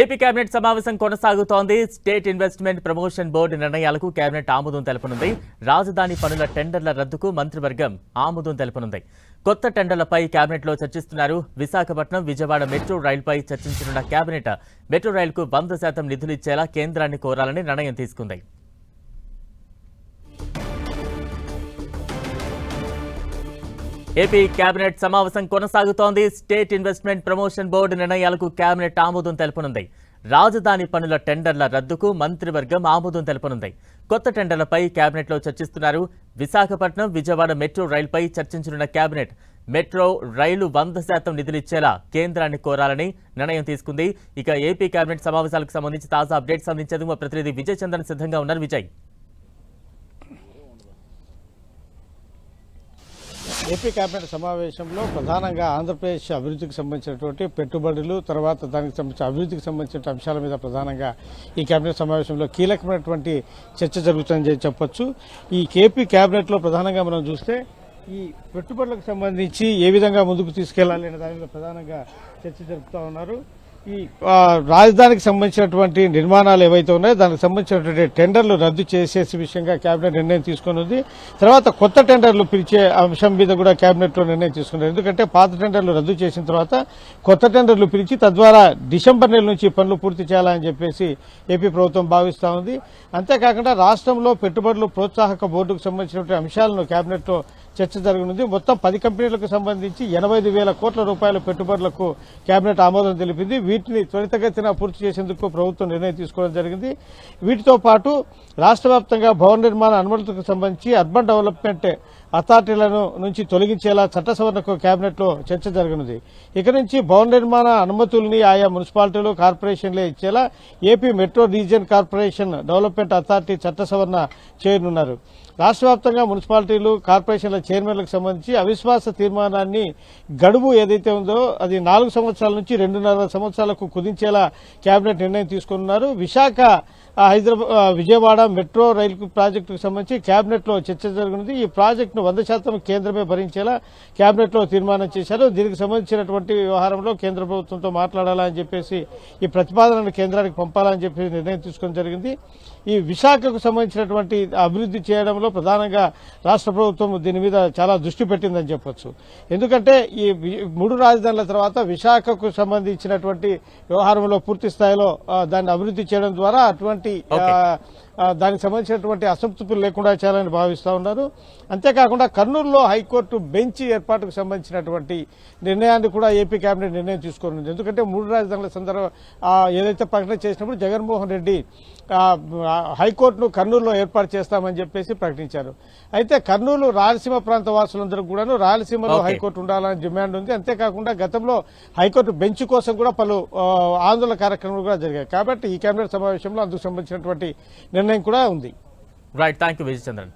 AP cabinet సమావేశం కొనసాగుతోంది. State investment promotion board నిర్ణయాలకు కేబినెట్ ఆమోదం తెలపనుంది. రాజధాని పనుల టెండర్ల రద్దుకు మంత్రివర్గం ఆమోదం తెలపనుంది. కొత్త టెండర్లపై కేబినెట్లో చర్చిస్తున్నారు విశాఖపట్నం విజయవాడ మెట్రో రైలుపై చర్చించనున్న కేబినెట్ మెట్రో రైలుకు వంద శాతం నిధులు ఇచ్చేలా కేంద్రాన్ని కోరాలని నిర్ణయం తీసుకుంది. ఏపీ కేబినెట్ సమావేశం కొనసాగుతోంది. స్టేట్ ఇన్వెస్ట్మెంట్ ప్రమోషన్ బోర్డు నిర్ణయాలకు కేబినెట్ ఆమోదం తెలపనుంది. రాజధాని పనుల టెండర్ల రద్దుకు మంత్రివర్గం ఆమోదం తెలపనుంది. కొత్త టెండర్లపై కేబినెట్లో చర్చిస్తున్నారు. విశాఖపట్నం విజయవాడ మెట్రో రైలుపై చర్చించనున్న కేబినెట్ మెట్రో రైలు వంద శాతం నిధులిచ్చేలా కేంద్రాన్ని కోరాలని నిర్ణయం తీసుకుంది. ఇక ఏపీ కేబినెట్ సమావేశాలకు సంబంధించి తాజా అప్డేట్స్ అందించేందుకు మా ప్రతినిధి విజయ్ చంద్రన్ సిద్ధంగా ఉన్నారు. విజయ్. ఏపీ కేబినెట్ సమావేశంలో ప్రధానంగా ఆంధ్రప్రదేశ్ అభివృద్ధికి సంబంధించినటువంటి పెట్టుబడులు తర్వాత దానికి సంబంధించిన అభివృద్ధికి సంబంధించిన అంశాల మీద ప్రధానంగా ఈ కేబినెట్ సమావేశంలో కీలకమైనటువంటి చర్చ జరుగుతుందని చెప్పొచ్చు. ఈ ఏపీ కేబినెట్లో ప్రధానంగా మనం చూస్తే ఈ పెట్టుబడులకు సంబంధించి ఏ విధంగా ముందుకు తీసుకెళ్ళాలి అనే దాని మీద ప్రధానంగా చర్చ జరుపుతా ఉన్నారు. ఈ రాజధానికి సంబంధించినటువంటి నిర్మాణాలు ఏవైతే ఉన్నాయో దానికి సంబంధించినటువంటి టెండర్లు రద్దు చేసేసి విషయంగా కేబినెట్ నిర్ణయం తీసుకుని ఉంది. తర్వాత కొత్త టెండర్లు పిలిచే అంశం మీద కూడా కేబినెట్లో నిర్ణయం తీసుకున్నారు. ఎందుకంటే పాత టెండర్లు రద్దు చేసిన తర్వాత కొత్త టెండర్లు పిలిచి తద్వారా డిసెంబర్ నెల నుంచి పనులు పూర్తి చేయాలని చెప్పేసి ఏపీ ప్రభుత్వం భావిస్తా ఉంది. అంతేకాకుండా రాష్ట్రంలో పెట్టుబడులు ప్రోత్సాహక బోర్డుకు సంబంధించినటువంటి అంశాలను కేబినెట్లో చర్చ జరగనుంది. మొత్తం పది కంపెనీలకు సంబంధించి ఎనభై వేల కోట్ల రూపాయల పెట్టుబడులకు కేబినెట్ ఆమోదం తెలిపింది. వీటిని త్వరితగతిన పూర్తి చేసేందుకు ప్రభుత్వం నిర్ణయం తీసుకోవడం జరిగింది. వీటితో పాటు రాష్ట్ర భవన నిర్మాణ అనుమతులకు సంబంధించి అర్బన్ డెవలప్మెంట్ అథారిటీలను నుంచి తొలగించేలా చట్ట సవరణకు కేబినెట్లో చర్చ జరగనుంది. ఇక నుంచి భవన నిర్మాణ అనుమతుల్ని ఆయా మున్సిపాలిటీలు కార్పొరేషన్లే ఇచ్చేలా AP metro region corporation development authority చట్ట సవరణ చేయనున్నారు. రాష్ట్ర వ్యాప్తంగా మున్సిపాలిటీలు కార్పొరేషన్ల చైర్మన్లకు సంబంధించి అవిశ్వాస తీర్మానాన్ని గడువు ఏదైతే ఉందో అది నాలుగు సంవత్సరాల నుంచి రెండున్నర సంవత్సరాలకు కుదించేలా కేబినెట్ నిర్ణయం తీసుకున్నారు. విశాఖ హైదరాబాద్ విజయవాడ మెట్రో రైలు ప్రాజెక్టుకు సంబంధించి కేబినెట్లో చర్చ జరుగుతుంది ఈ ప్రాజెక్టును వంద శాతం కేంద్రమే భరించేలా కేబినెట్లో తీర్మానం చేశారు. దీనికి సంబంధించినటువంటి వ్యవహారంలో కేంద్ర ప్రభుత్వంతో మాట్లాడాలని చెప్పేసి ఈ ప్రతిపాదనను కేంద్రానికి పంపాలని చెప్పి నిర్ణయం తీసుకోవడం జరిగింది. ఈ విశాఖకు సంబంధించినటువంటి అభివృద్ధి చేయడంలో ప్రధానంగా రాష్ట్ర ప్రభుత్వం దీని మీద చాలా దృష్టి పెట్టిందని చెప్పొచ్చు. ఎందుకంటే ఈ మూడు రాజధానుల తర్వాత విశాఖకు సంబంధించినటువంటి వ్యవహారంలో పూర్తి స్థాయిలో దాన్ని అభివృద్ధి చేయడం ద్వారా అటువంటి దానికి సంబంధించినటువంటి అసంతృప్తులు లేకుండా చేయాలని భావిస్తా ఉన్నారు. అంతేకాకుండా కర్నూలులో హైకోర్టు బెంచ్ ఏర్పాటుకు సంబంధించినటువంటి నిర్ణయాన్ని కూడా ఏపీ కేబినెట్ నిర్ణయం తీసుకున్నది ఎందుకంటే మూడు రాజధానుల సందర్భ ఏదైతే ప్రకటన చేసినప్పుడు జగన్మోహన్ రెడ్డి హైకోర్టును కర్నూలులో ఏర్పాటు చేస్తామని చెప్పేసి ప్రకటించారు. అయితే కర్నూలు రాయలసీమ ప్రాంత వాసులందరూ కూడాను రాయలసీమలో. హైకోర్టు ఉండాలని డిమాండ్ ఉంది. అంతేకాకుండా గతంలో హైకోర్టు బెంచ్ కోసం కూడా పలు ఆందోళన కార్యక్రమాలు కూడా జరిగాయి. కాబట్టి ఈ కేబినెట్ సమావేశంలో అందుకు సంబంధించినటువంటి నిర్ణయం కూడా ఉంది. Right thank you Vijay Chandran